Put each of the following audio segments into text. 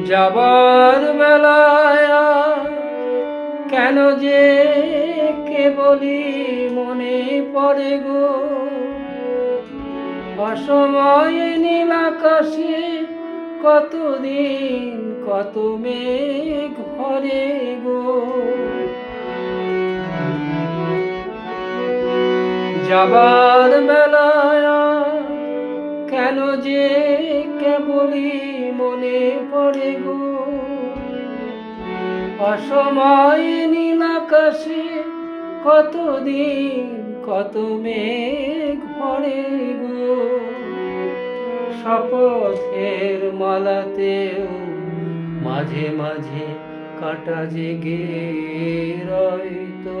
যাবার বেলায় কেন যে কে বলি মনে পড়ে গো? অসময় নীল আকাশে কতদিন, কত মেঘ ভরে গো? যাবার বেলায় কেন যে কেবলই মনে পড়ে গো। অসময় নীল আকাশে কতদিন কত মেঘ ভরে গো। শপথের মালাতেও মাঝে মাঝে কাটা জেগে রয়তো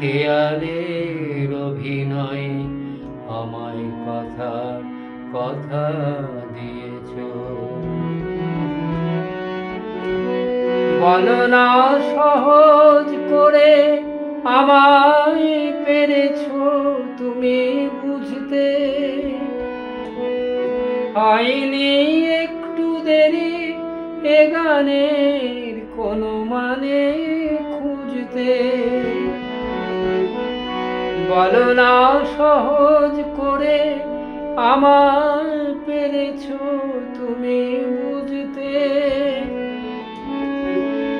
খেয়ালের অভিনয় আমায় কথা কথা দিয়েছ। বলো না, সহজ করে আমায় পেরেছ তুমি বুঝতে। আইনি একটু দেরি এ গানের কোনো মানে খুঁজতে। বলো না, সহজ করে আমার পেরেছ তুমি বুঝতে।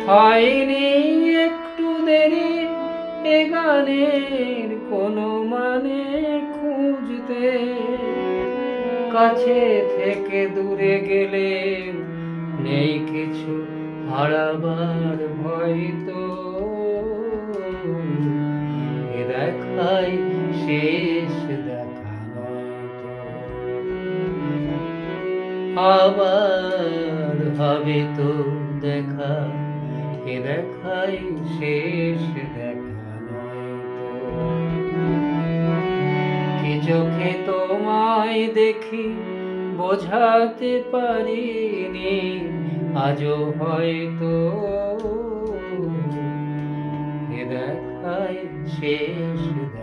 হয়নি একটু দেরি এ গানের কোনো মানে খুঁজতে। কাছে থেকে দূরে গেলে নেই কিছু হারাবার ভয় তো। দেখাই শেষ দেখা আবার হবে তো দেখা, এ দেখাই শেষ দেখা নয়তো কি চোখে তোমায় দেখি বোঝাতে পারিনি, আজও হয়তো। এ দেখাই শেষ দেখা